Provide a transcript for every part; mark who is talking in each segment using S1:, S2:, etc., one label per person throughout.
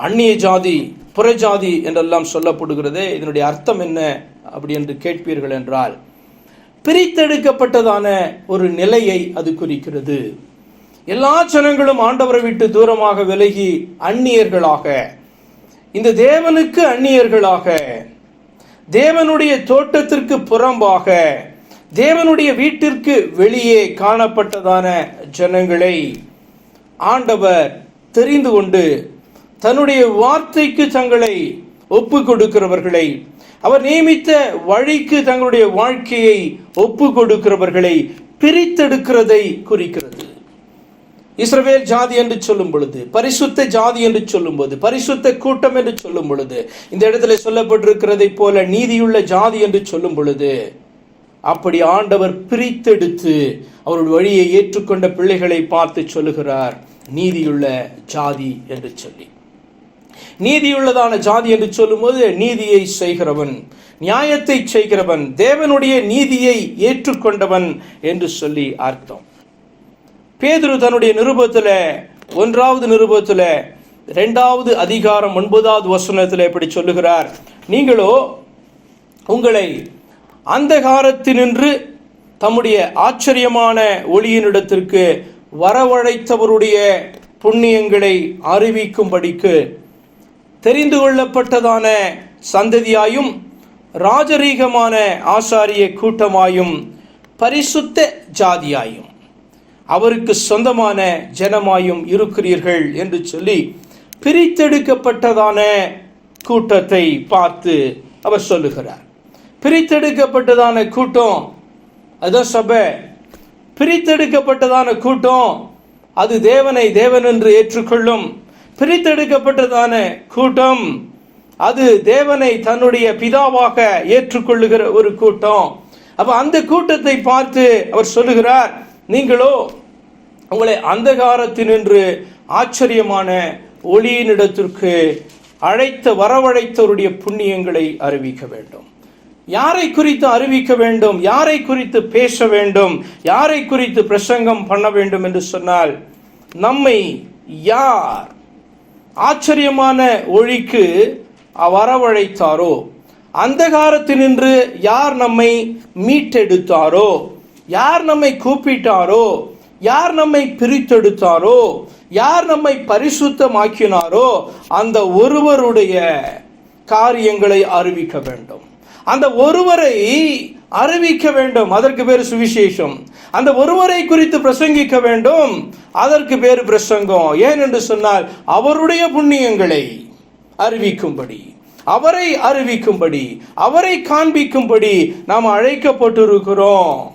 S1: அந்நிய ஜாதி புறஜாதி என்றெல்லாம் சொல்லப்படுகிறது இதனுடைய அர்த்தம் என்ன அப்படி என்று கேட்பீர்கள் என்றால் பிரித்தெடுக்கப்பட்டதான ஒரு நிலையை அது குறிக்கிறது. எல்லா ஜனங்களும் ஆண்டவரை விட்டு தூரமாக விலகி அந்நியர்களாக இந்த தேவனுக்கு அந்நியர்களாக தேவனுடைய தோட்டத்திற்கு புறம்பாக தேவனுடைய வீட்டிற்கு வெளியே காணப்பட்டதான ஜனங்களை ஆண்டவர் தெரிந்து கொண்டு தன்னுடைய வார்த்தைக்கு தங்களை ஒப்பு கொடுக்கிறவர்களை அவர் நியமித்த வழிக்கு தங்களுடைய வாழ்க்கையை ஒப்பு கொடுக்கிறவர்களை பிரித்தெடுக்கிறதை குறிக்கிறது. இஸ்ரவேல் ஜாதி என்று சொல்லும் பொழுது பரிசுத்த ஜாதி என்று சொல்லும் போது பரிசுத்த கூட்டம் என்று சொல்லும் பொழுது இந்த இடத்துல சொல்லப்பட்டிருக்கிறதை போல நீதியுள்ள ஜாதி என்று சொல்லும் பொழுது அப்படி ஆண்டவர் பிரித்தெடுத்து அவருடைய வழியை ஏற்றுக்கொண்ட பிள்ளைகளை பார்த்து சொல்லுகிறார் நீதியுள்ள ஜாதி என்று சொல்லி. நீதியுள்ளதான ஜாதி என்று சொல்லும்போது நீதியை செய்கிறவன் நியாயத்தை செய்கிறவன் தேவனுடைய நீதியை ஏற்றுக்கொண்டவன் என்று சொல்லி அர்த்தம். பேதுரு தன்னுடைய நிருபத்தில் ஒன்றாவது நிருபத்தில் ரெண்டாவது அதிகாரம் ஒன்பதாவது வசனத்தில் இப்படி சொல்லுகிறார். நீங்களோ உங்களை அந்தகாரத்தினின்று தம்முடைய ஆச்சரியமான ஒளியினிடத்திற்கு வரவழைத்தவருடைய புண்ணியங்களை அறிவிக்கும்படிக்கு தெரிந்து கொள்ளப்பட்டதான சந்ததியாயும் ராஜரீகமான ஆசாரிய கூட்டமாயும் பரிசுத்த ஜாதியாயும் அவருக்கு சொந்தமான ஜனமாயும் இருக்கிறீர்கள் என்று சொல்லி பிரித்தெடுக்கப்பட்டதான கூட்டத்தை பார்த்து அவர் சொல்லுகிறார். பிரித்தெடுக்கப்பட்டதான கூட்டம் அதுதான் சபை. பிரித்தெடுக்கப்பட்டதான கூட்டம் அது தேவனை தேவன் என்று ஏற்றுக்கொள்ளும் பிரித்தெடுக்கப்பட்டதான கூட்டம். அது தேவனை தன்னுடைய பிதாவாக ஏற்றுக்கொள்ளுகிற ஒரு கூட்டம். அப்ப அந்த கூட்டத்தை பார்த்து அவர் சொல்லுகிறார் நீங்களோ உங்களை அந்தகாரத்தினின்று ஆச்சரியமான ஒளியினிடத்திற்கு அழைத்த வரவழைத்தவருடைய புண்ணியங்களை அறிவிக்க வேண்டும். யாரை குறித்து அறிவிக்க வேண்டும்? யாரை குறித்து பேச வேண்டும்? யாரை குறித்து பிரசங்கம் பண்ண வேண்டும்? என்று சொன்னால் நம்மை யார் ஆச்சரியமான ஒழிக்கு வரவழைத்தாரோ அந்தகாரத்தினின்று யார் நம்மை மீட்டெடுத்தாரோ? யார் நம்மை கூப்பிட்டாரோ? யார் நம்மை பிரித்தெடுத்தாரோ? யார் நம்மை பரிசுத்தமாக்கினாரோ? அந்த ஒருவருடைய காரியங்களை அறிவிக்க வேண்டும். அந்த ஒருவரை அறிவிக்க வேண்டும். அதற்கு பேர் சுவிசேஷம். அந்த ஒருவரை குறித்து பிரசங்கிக்க வேண்டும். அதற்கு பேர் பிரசங்கம். ஏன் என்று சொன்னால் அவருடைய புண்ணியங்களை அறிவிக்கும்படி. அவரை அறிவிக்கும்படி. அவரை காண்பிக்கும்படி நாம் அழைக்கப்பட்டிருக்கிறோம்.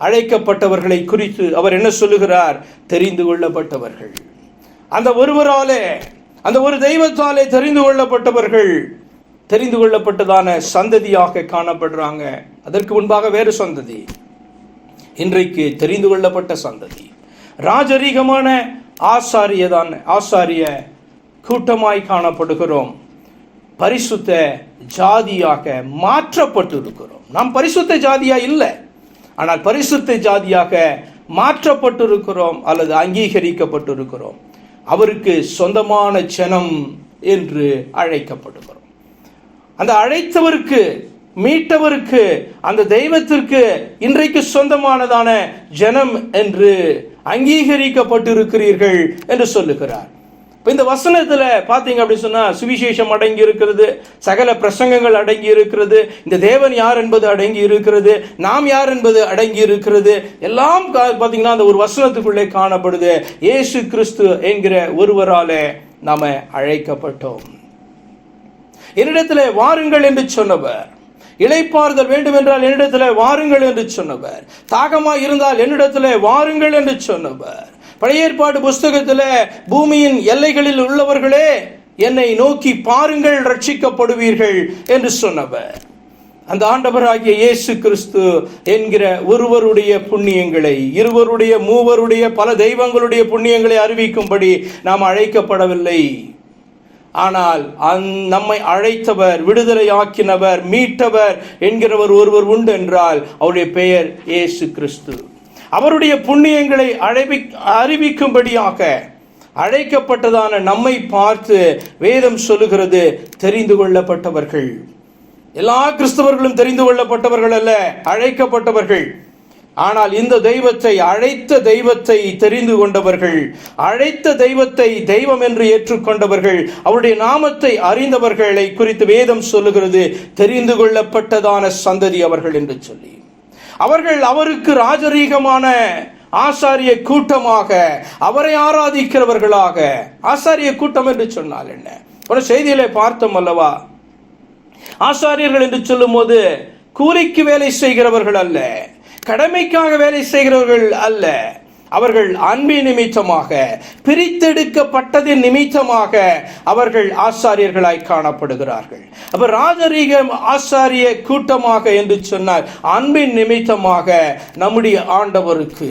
S1: அழைக்கப்பட்டவர்களை குறித்து அவர் என்ன சொல்லுகிறார்? தெரிந்து கொள்ளப்பட்டவர்கள். அந்த ஒருவராலே அந்த ஒரு தெய்வத்தாலே தெரிந்து கொள்ளப்பட்டவர்கள் தெரிந்து கொள்ளப்பட்டதான சந்ததியாக காணப்படுறாங்க. அதற்கு முன்பாக வேறு சந்ததி. இன்றைக்கு தெரிந்து கொள்ளப்பட்ட சந்ததி. ராஜரீகமான ஆசாரியதான் ஆசாரிய கூட்டமாய் காணப்படுகிறோம். பரிசுத்த ஜாதியாக மாற்றப்பட்டிருக்கிறோம். நாம் பரிசுத்த ஜாதியா இல்லை. ஆனால் பரிசுத்த ஜாதியாக மாற்றப்பட்டிருக்கிறோம் அல்லது அங்கீகரிக்கப்பட்டிருக்கிறோம். அவருக்கு சொந்தமான ஜனம் என்று அழைக்கப்படுகிறோம். அந்த அழைத்தவருக்கு மீட்டவருக்கு அந்த தெய்வத்திற்கு இன்றைக்கு சொந்தமானதான ஜனம் என்று அங்கீகரிக்கப்பட்டிருக்கிறீர்கள் என்று சொல்லுகிறார். இப்போ இந்த வசனத்தில் பார்த்தீங்க அப்படின்னு சொன்னால் சுவிசேஷம் அடங்கி இருக்கிறது சகல பிரசங்கங்கள் அடங்கி இருக்கிறது இந்த தேவன் யார் என்பது அடங்கி இருக்கிறது நாம் யார் என்பது அடங்கி இருக்கிறது எல்லாம் பார்த்தீங்கன்னா அந்த ஒரு வசனத்துக்குள்ளே காணப்படுது. இயேசு கிறிஸ்து என்கிற ஒருவராலே நாம அழைக்கப்பட்டோம். என்னிடத்தில் வாருங்கள் என்று சொன்னவர். இழைப்பார்கள் வேண்டும் என்றால் என்னிடத்தில் வாருங்கள் என்று சொன்னவர். தாகமாக இருந்தால் என்னிடத்தில் வாருங்கள் என்று சொன்னவர். பழைய ஏற்பாடு புஸ்தகத்தில் பூமியின் எல்லைகளில் உள்ளவர்களே என்னை நோக்கி பாருங்கள் ரட்சிக்கப்படுவீர்கள் என்று சொன்னவர். அந்த ஆண்டவராகிய இயேசு கிறிஸ்து என்கிற ஒருவருடைய புண்ணியங்களை இருவருடைய மூவருடைய பல தெய்வங்களுடைய புண்ணியங்களை அறிவிக்கும்படி நாம் அழைக்கப்படவில்லை. ஆனால் அந் நம்மை அழைத்தவர் விடுதலையாக்கினவர் மீட்டவர் என்கிறவர் ஒருவர் உண்டு என்றால் அவருடைய பெயர் இயேசு கிறிஸ்து. அவருடைய புண்ணியங்களை அழைவி அறிவிக்கும்படியாக அழைக்கப்பட்டதான நம்மை பார்த்து வேதம் சொல்லுகிறது தெரிந்து கொள்ளப்பட்டவர்கள். எல்லா கிறிஸ்தவர்களும் தெரிந்து கொள்ளப்பட்டவர்கள் அல்ல அழைக்கப்பட்டவர்கள். ஆனால் இந்த தெய்வத்தை அழைத்த தெய்வத்தை தெரிந்து கொண்டவர்கள் அழைத்த தெய்வத்தை தெய்வம் என்று ஏற்றுக்கொண்டவர்கள் அவருடைய நாமத்தை அறிந்தவர்களை குறித்து வேதம் சொல்லுகிறது தெரிந்து கொள்ளப்பட்டதான சந்ததி அவர்கள் என்று சொல்லி. அவர்கள் அவருக்கு ராஜரீகமான ஆசாரிய கூட்டமாக அவரை ஆராதிக்கிறவர்களாக ஆசாரிய கூட்டம் என்று சொன்னால் என்ன? ஒரு செய்தியிலே பார்த்தோம் அல்லவா? ஆசாரியர்கள் என்று சொல்லும்போது கூலிக்கு வேலை செய்கிறவர்கள் அல்ல. கடமைக்காக வேலை செய்கிறவர்கள் அல்ல. அவர்கள் அன்பின் நிமித்தமாக பிரித்தெடுக்கப்பட்டதின் நிமித்தமாக அவர்கள் ஆசாரியர்களாய் காணப்படுகிறார்கள். அப்ப ராஜரீக ஆசாரிய கூட்டமாக என்று சொன்னால் அன்பின் நிமித்தமாக நம்முடைய ஆண்டவருக்கு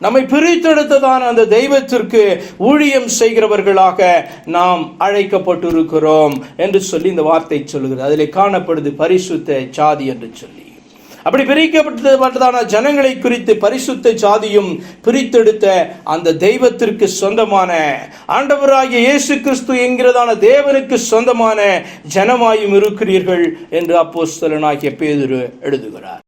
S1: நம்மை பிரித்தெடுத்ததான அந்த தெய்வத்திற்கு ஊழியம் செய்கிறவர்களாக நாம் அழைக்கப்பட்டிருக்கிறோம் என்று சொல்லி இந்த வார்த்தை சொல்லுகிறது. அதிலே காணப்படுது பரிசுத்த சாதி என்று சொல்லி. அப்படி பிரிக்கப்பட்டதான ஜனங்களை குறித்து பரிசுத்த சாதியும் பிரித்தெடுத்த அந்த தெய்வத்திற்கு சொந்தமான ஆண்டவராகிய இயேசு கிறிஸ்து என்கிறதான தேவனுக்கு சொந்தமான ஜனமாயும் இருக்கிறீர்கள் என்று அப்போஸ்தலனாகிய பேதுரு எழுதுகிறார்.